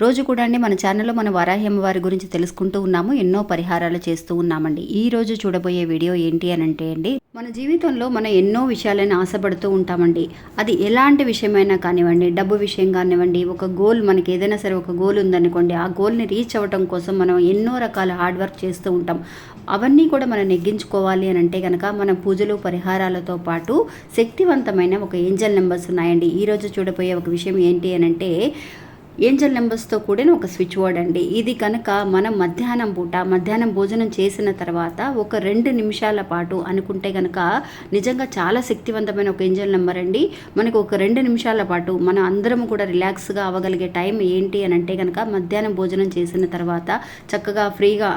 రోజు కూడా అండి మన ఛానల్లో మన వరాహ్యం వారి గురించి తెలుసుకుంటూ ఉన్నాము ఎన్నో పరిహారాలు చేస్తూ ఉన్నామండి. ఈ రోజు చూడబోయే వీడియో ఏంటి అని అంటే అండి మన జీవితంలో మనం ఎన్నో విషయాలను ఆశపడుతూ ఉంటామండి. అది ఎలాంటి విషయమైనా కానివ్వండి డబ్బు విషయం కానివ్వండి ఒక గోల్ మనకి ఏదైనా సరే ఒక గోల్ ఉందనుకోండి ఆ గోల్ని రీచ్ అవ్వటం కోసం మనం ఎన్నో రకాల హార్డ్ వర్క్ చేస్తూ ఉంటాం. అవన్నీ కూడా మనం నెగ్గించుకోవాలి అని అంటే కనుక మన పూజలు పరిహారాలతో పాటు శక్తివంతమైన ఒక ఏంజల్ నెంబర్స్ ఉన్నాయండి. ఈరోజు చూడబోయే ఒక విషయం ఏంటి అని అంటే ఏంజల్ నెంబర్స్తో కూడిన ఒక స్విచ్ బోర్డ్ అండి. ఇది కనుక మనం మధ్యాహ్నం పూట మధ్యాహ్నం భోజనం చేసిన తర్వాత ఒక రెండు నిమిషాల పాటు అనుకుంటే కనుక నిజంగా చాలా శక్తివంతమైన ఒక ఏంజల్ నెంబర్ అండి. మనకు ఒక రెండు నిమిషాల పాటు మనం అందరం కూడా రిలాక్స్గా అవ్వగలిగే టైం ఏంటి అని అంటే కనుక మధ్యాహ్నం భోజనం చేసిన తర్వాత చక్కగా ఫ్రీగా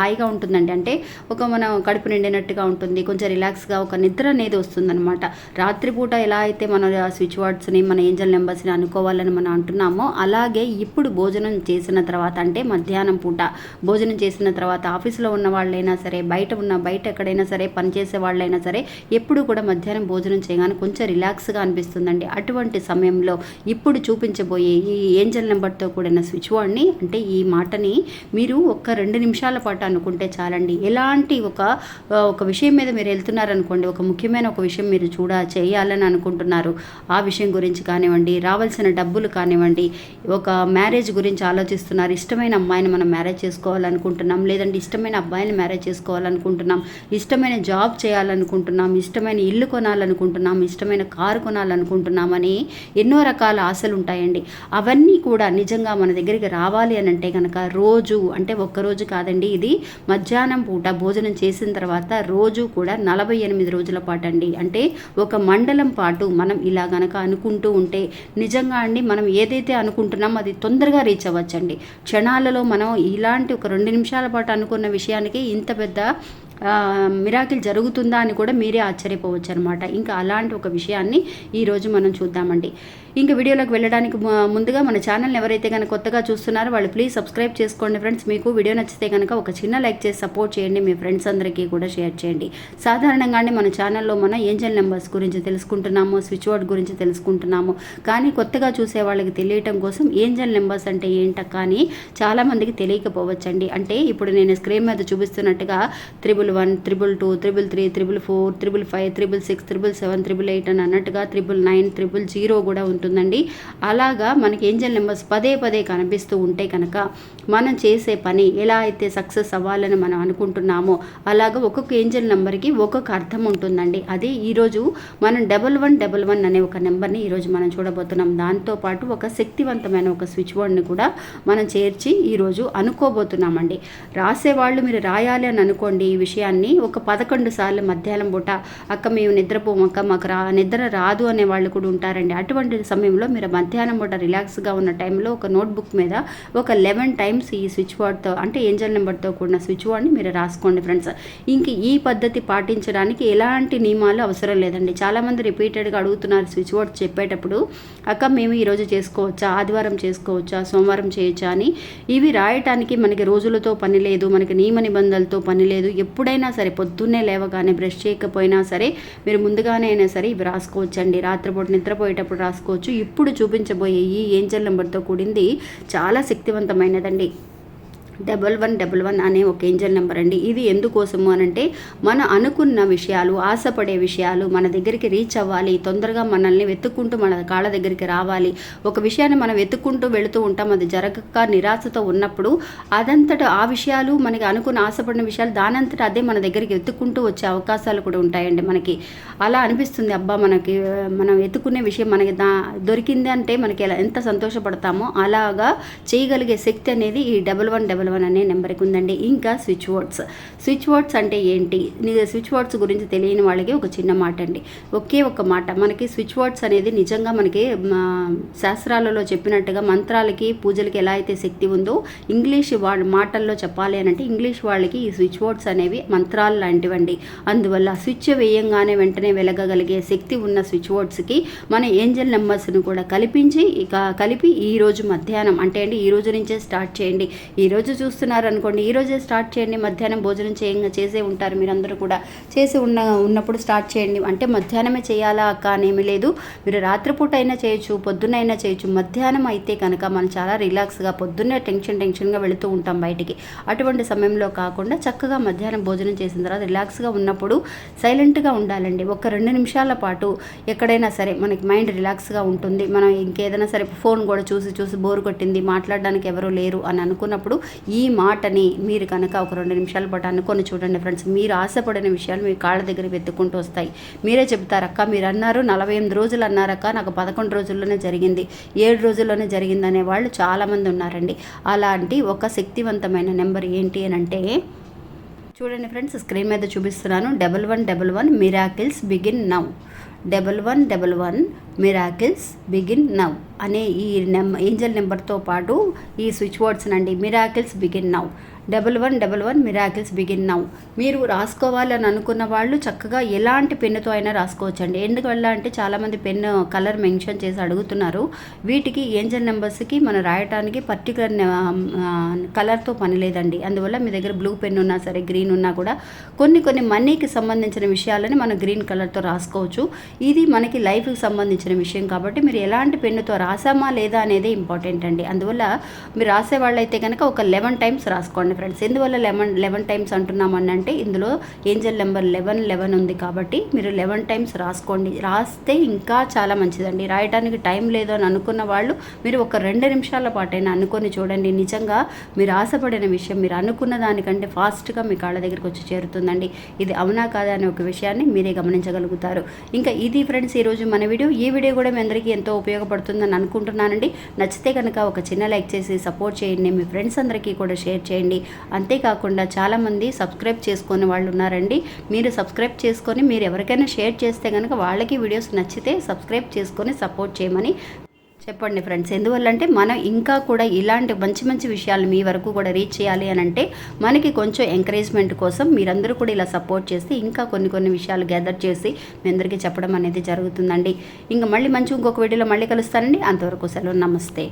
హాయిగా ఉంటుందండి. అంటే ఒక మనం కడుపు నిండినట్టుగా ఉంటుంది. కొంచెం రిలాక్స్గా ఒక నిద్ర అనేది వస్తుందన్నమాట. రాత్రిపూట ఎలా అయితే మన స్విచ్ బోర్డ్స్ని మన ఏంజల్ నెంబర్స్ని అనుకోవాలని మనం అంటున్నామో అలా అలాగే ఇప్పుడు భోజనం చేసిన తర్వాత అంటే మధ్యాహ్నం పూట భోజనం చేసిన తర్వాత ఆఫీస్లో ఉన్న వాళ్ళైనా సరే బయట ఉన్న బయట ఎక్కడైనా సరే పనిచేసే వాళ్ళైనా సరే ఎప్పుడు కూడా మధ్యాహ్నం భోజనం చేయగానే కొంచెం రిలాక్స్గా అనిపిస్తుందండి. అటువంటి సమయంలో ఇప్పుడు చూపించబోయే ఈ ఏంజల్ నెంబర్తో కూడిన స్విచ్ బోర్డ్ని అంటే ఈ మాటని మీరు ఒక్క రెండు నిమిషాల పాటు అనుకుంటే చాలండి. ఎలాంటి ఒక ఒక విషయం మీద మీరు వెళ్తున్నారనుకోండి ఒక ముఖ్యమైన ఒక విషయం మీరు చూడ చేయాలని అనుకుంటున్నారు ఆ విషయం గురించి కానివ్వండి రావాల్సిన డబ్బులు కానివ్వండి ఒక మ్యారేజ్ గురించి ఆలోచిస్తున్నారు. ఇష్టమైన అమ్మాయిని మనం మ్యారేజ్ చేసుకోవాలనుకుంటున్నాం. లేదంటే ఇష్టమైన అబ్బాయిని మ్యారేజ్ చేసుకోవాలనుకుంటున్నాం. ఇష్టమైన జాబ్ చేయాలనుకుంటున్నాం. ఇష్టమైన ఇల్లు కొనాలనుకుంటున్నాం. ఇష్టమైన కారు కొనాలనుకుంటున్నామని ఎన్నో రకాల ఆశలు ఉంటాయండి. అవన్నీ కూడా నిజంగా మన దగ్గరికి రావాలి అని అంటే కనుక రోజు అంటే ఒక్కరోజు కాదండి ఇది మధ్యాహ్నం పూట భోజనం చేసిన తర్వాత రోజు కూడా నలభై ఎనిమిది రోజుల పాటు అండి. అంటే ఒక మండలం పాటు మనం ఇలా గనక అనుకుంటూ ఉంటే నిజంగా అండి మనం ఏదైతే అనుకుంటున్నాం అది తొందరగా రీచ్ అవ్వచ్చండి. క్షణాలలో మనం ఇలాంటి ఒక రెండు నిమిషాల పాటు అనుకున్న విషయానికి ఇంత పెద్ద మిరాకిల్ జరుగుతుందా అని కూడా మీరే ఆశ్చర్యపోవచ్చు అనమాట ఇంకా అలాంటి ఒక విషయాన్ని ఈరోజు మనం చూద్దామండి. ఇంకా వీడియోలోకి వెళ్ళడానికి ముందుగా మన ఛానల్ని ఎవరైతే కనుక కొత్తగా చూస్తున్నారో వాళ్ళు ప్లీజ్ సబ్స్క్రైబ్ చేసుకోండి ఫ్రెండ్స్. మీకు వీడియో నచ్చితే కనుక ఒక చిన్న లైక్ చేసి సపోర్ట్ చేయండి. మీ ఫ్రెండ్స్ అందరికీ కూడా షేర్ చేయండి. సాధారణంగానే మన ఛానల్లో మన ఏంజల్ నెంబర్స్ గురించి తెలుసుకుంటున్నాము స్విచ్ బోర్డ్ గురించి తెలుసుకుంటున్నాము. కానీ కొత్తగా చూసే వాళ్ళకి తెలియటం కోసం ఏంజల్ నెంబర్స్ అంటే ఏంట కానీ చాలామందికి తెలియకపోవచ్చండి. అంటే ఇప్పుడు నేను స్క్రీన్ మీద చూపిస్తున్నట్టుగా triple one triple two triple three triple four triple five triple six triple seven triple eight అని అన్నట్టుగా త్రిబుల్ నైన్ త్రిబుల్ జీరో కూడా ఉంది. ఉంటుందండి. అలాగా మనకి ఏంజల్ నెంబర్స్ పదే పదే కనిపిస్తూ ఉంటే కనుక మనం చేసే పని ఎలా అయితే సక్సెస్ అవ్వాలని మనం అనుకుంటున్నామో అలాగ ఒక్కొక్క ఏంజల్ నెంబర్కి ఒక్కొక్క అర్థం ఉంటుందండి. అది ఈరోజు మనం డబల్ వన్ డబల్ వన్ అనే ఒక నెంబర్ని ఈరోజు మనం చూడబోతున్నాం. దాంతోపాటు ఒక శక్తివంతమైన ఒక స్విచ్ బోర్డ్ని కూడా మనం చేర్చి ఈరోజు అనుకోబోతున్నామండి. రాసేవాళ్ళు మీరు రాయాలి అని అనుకోండి ఈ విషయాన్ని ఒక పదకొండు సార్లు మధ్యాహ్నం పూట అక్క మేము నిద్రపోము అక్క మాకు రా నిద్ర రాదు అనే వాళ్ళు కూడా ఉంటారండి. అటువంటి సమయంలో మీరు మధ్యాహ్నం పూట రిలాక్స్గా ఉన్న టైంలో ఒక నోట్బుక్ మీద ఒక లెవెన్ టైం టైమ్స్ ఈ స్విచ్ బోర్డ్తో అంటే ఏంజల్ నెంబర్తో కూడిన స్విచ్ బోర్డ్ని మీరు రాసుకోండి ఫ్రెండ్స్. ఇంక ఈ పద్ధతి పాటించడానికి ఎలాంటి నియమాలు అవసరం లేదండి. చాలామంది రిపీటెడ్గా అడుగుతున్నారు స్విచ్ బోర్డ్ చెప్పేటప్పుడు అక్క మేము ఈరోజు చేసుకోవచ్చా? ఆదివారం చేసుకోవచ్చా? సోమవారం చేయొచ్చా? అని. ఇవి రాయటానికి మనకి రోజులతో పని లేదు మనకి నియమ నిబంధనలతో పని లేదు. ఎప్పుడైనా సరే పొద్దున్నే లేవగానే బ్రష్ చేయకపోయినా సరే మీరు ముందుగానే అయినా సరే ఇవి రాసుకోవచ్చండి. రాత్రిపూట నిద్రపోయేటప్పుడు రాసుకోవచ్చు. ఇప్పుడు చూపించబోయే ఈ ఏంజల్ నెంబర్తో కూడింది చాలా శక్తివంతమైనదండి. డబల్ వన్ డబల్ వన్ అనే ఒక ఏంజల్ నెంబర్ అండి. ఇది ఎందుకోసము అని అంటే మనం అనుకున్న విషయాలు ఆశపడే విషయాలు మన దగ్గరికి రీచ్ అవ్వాలి తొందరగా మనల్ని వెతుక్కుంటూ మన కాళ్ళ దగ్గరికి రావాలి. ఒక విషయాన్ని మనం వెతుక్కుంటూ వెళుతూ ఉంటాం అది జరగక నిరాశతో ఉన్నప్పుడు అదంతట ఆ విషయాలు మనకి అనుకున్న ఆశపడిన విషయాలు దానంతట అదే మన దగ్గరికి వెతుక్కుంటూ వచ్చే అవకాశాలు కూడా ఉంటాయండి మనకి. అలా అనిపిస్తుంది అబ్బా మనకి మనం వెతుక్కునే విషయం మనకి దా దొరికింది అంటే మనకి ఎలా ఎంత సంతోషపడతామో అలాగా చేయగలిగే శక్తి అనేది ఈ డబల్ వన్ డబల్ వన్ అనే నెంబర్కి ఉందండి. ఇంకా స్విచ్ వర్డ్స్ స్విచ్ వర్డ్స్ అంటే ఏంటి? స్విచ్ వర్డ్స్ గురించి తెలియని వాళ్ళకి ఒక చిన్న మాట అండి ఒకే ఒక మాట. మనకి స్విచ్ వర్డ్స్ అనేది నిజంగా మనకి శాస్త్రాలలో చెప్పినట్టుగా మంత్రాలకి పూజలకి ఎలా అయితే శక్తి ఉందో ఇంగ్లీష్ వా మాటల్లో చెప్పాలి అని అంటే ఇంగ్లీష్ వాళ్ళకి ఈ స్విచ్ వర్డ్స్ అనేవి మంత్రాలు లాంటివండి. అందువల్ల స్విచ్ వేయంగానే వెంటనే వెలగగలిగే శక్తి ఉన్న స్విచ్ వర్డ్స్కి మన ఏంజల్ నెంబర్స్ను కూడా కల్పించి ఇక కలిపి ఈ రోజు మధ్యాహ్నం అంటే అండి ఈ రోజు నుంచే స్టార్ట్ చేయండి. ఈ చూస్తున్నారు అనుకోండి ఈరోజే స్టార్ట్ చేయండి మధ్యాహ్నం భోజనం చేయంగా చేసే ఉంటారు మీరందరూ కూడా. చేసి ఉన్న ఉన్నప్పుడు స్టార్ట్ చేయండి. అంటే మధ్యాహ్నమే చేయాలా అక్క అనేమి లేదు. మీరు రాత్రిపూట అయినా చేయొచ్చు పొద్దున్నైనా చేయొచ్చు. మధ్యాహ్నం అయితే కనుక మనం చాలా రిలాక్స్గా పొద్దున్నే టెన్షన్ టెన్షన్గా వెళుతూ ఉంటాం బయటికి. అటువంటి సమయంలో కాకుండా చక్కగా మధ్యాహ్నం భోజనం చేసిన తర్వాత రిలాక్స్గా ఉన్నప్పుడు సైలెంట్గా ఉండాలండి. ఒక రెండు నిమిషాల పాటు ఎక్కడైనా సరే మనకి మైండ్ రిలాక్స్గా ఉంటుంది. మనం ఇంకేదైనా సరే ఫోన్ కూడా చూసి చూసి బోర్ కొట్టింది మాట్లాడడానికి ఎవరు లేరు అని అనుకున్నప్పుడు ఈ మాటని మీరు కనుక ఒక రెండు నిమిషాల పాటు అనుకొని చూడండి ఫ్రెండ్స్. మీరు ఆశపడిన విషయాలు మీ కాళ్ళ దగ్గర వెతుక్కుంటూ వస్తాయి. మీరే చెప్తారక్క మీరు అన్నారు నలభై ఎనిమిది రోజులు అన్నారక్క నాకు పదకొండు రోజుల్లోనే జరిగింది. ఏడు రోజుల్లోనే జరిగింది అనే వాళ్ళు చాలామంది ఉన్నారండి. అలాంటి ఒక శక్తివంతమైన నెంబర్ ఏంటి అని అంటే చూడండి ఫ్రెండ్స్ స్క్రీన్ మీద చూపిస్తున్నాను double one double one miracles begin now. Double one double one miracles begin now అనే ఈ నెం ఏంజల్ నెంబర్తో పాటు ఈ స్విచ్ వర్డ్స్ నండి. Miracles begin now double one double one miracles begin now. మీరు రాసుకోవాలని అనుకున్న వాళ్ళు చక్కగా ఎలాంటి పెన్నుతో అయినా రాసుకోవచ్చండి. ఎందువల్ల అంటే చాలామంది పెన్ను కలర్ మెన్షన్ చేసి అడుగుతున్నారు. వీటికి ఏంజల్ నెంబర్స్కి మనం రాయటానికి పర్టికులర్ కలర్తో పని లేదండి. అందువల్ల మీ దగ్గర బ్లూ పెన్ ఉన్నా సరే గ్రీన్ ఉన్నా కూడా కొన్ని కొన్ని మనీకి సంబంధించిన విషయాలని మనం గ్రీన్ కలర్తో రాసుకోవచ్చు. ఇది మనకి లైఫ్కి సంబంధించిన విషయం కాబట్టి మీరు ఎలాంటి పెన్నుతో రాసామా లేదా అనేది ఇంపార్టెంట్ అండి. అందువల్ల మీరు రాసే వాళ్ళైతే కనుక ఒక లెవెన్ టైమ్స్ రాసుకోండి ఫ్రెండ్స్ ఎందువల్ల లెవెన్ లెవెన్ టైమ్స్ అంటున్నామని అంటే ఇందులో ఏంజల్ నెంబర్ లెవెన్ లెవెన్ ఉంది కాబట్టి మీరు లెవెన్ టైమ్స్ రాసుకోండి. రాస్తే ఇంకా చాలా మంచిదండి. రాయడానికి టైం లేదు అని అనుకున్న వాళ్ళు మీరు ఒక రెండు నిమిషాల పాటైనా అనుకొని చూడండి. నిజంగా మీరు ఆశపడిన విషయం మీరు అనుకున్న దానికంటే ఫాస్ట్గా మీ కాళ్ళ దగ్గరికి వచ్చి చేరుతుందండి. ఇది అవునా కాదా అనే ఒక విషయాన్ని మీరే గమనించగలుగుతారు. ఇంకా ఇది ఫ్రెండ్స్ ఈరోజు మన వీడియో. ఈ వీడియో కూడా మీ అందరికీ ఎంతో ఉపయోగపడుతుందని అనుకుంటున్నానండి. నచ్చితే కనుక ఒక చిన్న లైక్ చేసి సపోర్ట్ చేయండి. మీ ఫ్రెండ్స్ అందరికీ కూడా షేర్ చేయండి. అంతేకాకుండా చాలామంది సబ్స్క్రైబ్ చేసుకునే వాళ్ళు ఉన్నారండి. మీరు సబ్స్క్రైబ్ చేసుకొని మీరు ఎవరికైనా షేర్ చేస్తే కనుక వాళ్ళకి వీడియోస్ నచ్చితే సబ్స్క్రైబ్ చేసుకొని సపోర్ట్ చేయమని చెప్పండి ఫ్రెండ్స్. ఎందువల్లంటే మనం ఇంకా కూడా ఇలాంటి మంచి మంచి విషయాలు మీ వరకు కూడా రీచ్ చేయాలి అని అంటే మనకి కొంచెం ఎంకరేజ్మెంట్ కోసం మీరందరూ కూడా ఇలా సపోర్ట్ చేసి ఇంకా కొన్ని కొన్ని విషయాలు గ్యాదర్ చేసి మీ అందరికీ చెప్పడం అనేది జరుగుతుందండి. ఇంకా మళ్ళీ మంచి ఇంకొక వీడియోలో మళ్ళీ కలుస్తానండి. అంతవరకు సెలవు. నమస్తే.